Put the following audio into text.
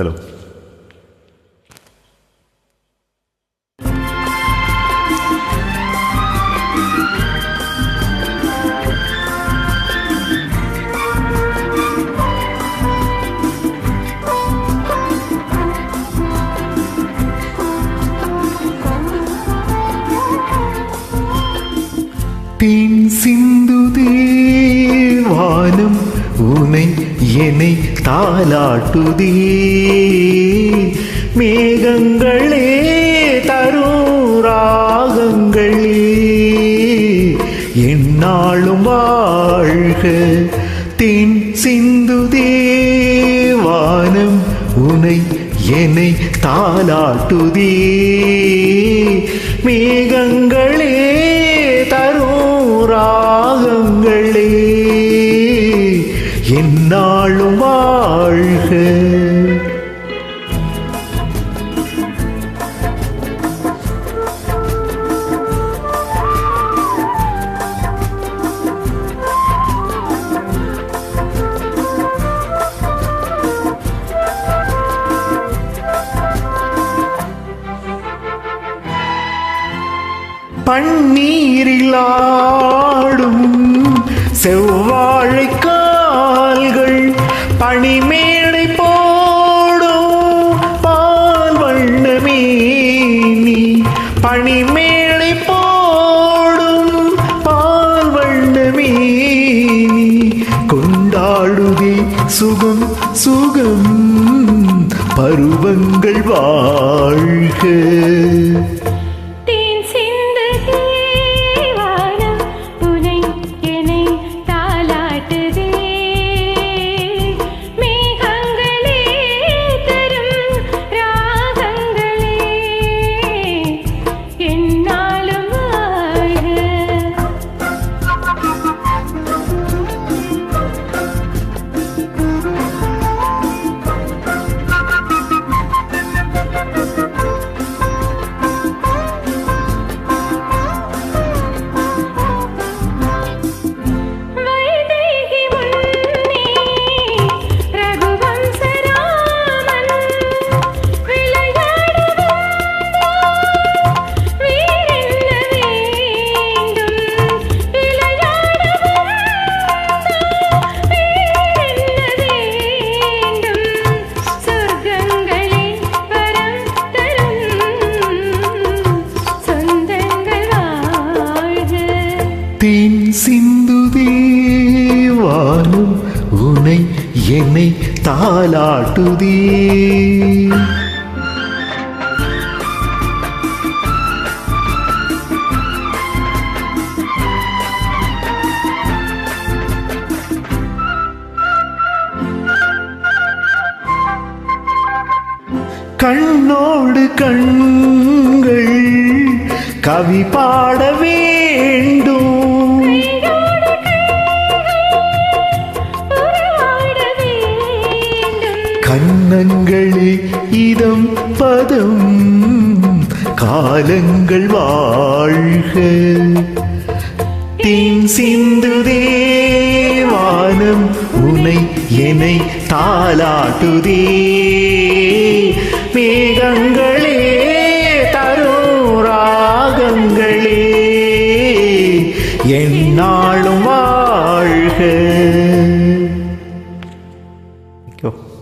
Hello സിന്ധുദേവാനം உனை என்னை தாலாட்டுதே மேகங்களே தரும் ராகங்களே என்னாலும் வாழ்க தென் சிந்து தேவானம் உனை என்னை தாலாட்டுதே மேகங்களே தரும் ரா பன்னீரில் செவ்வாழை கால்கள் பனிமேடை போடும் பால் வண்ணமேனி பனிமேடை போடும் பால் வண்ணமேனி கொண்டாடுதே சுகம் சுகம் பருவங்கள் வாழ்க. வானம் உனை என்னை தாலாட்டுதே கண்ணோடு கண்கள் கவி பாட வேண்டும் கண்ணங்களே இதம் பதம் காலங்கள் வாழ்க. தேன் சிந்து தேவானம் உனை என்னை தாளாட்டுதே. மேகங்களே தரோ ராகங்களே என்னாலும் வாழ்க. Thank you.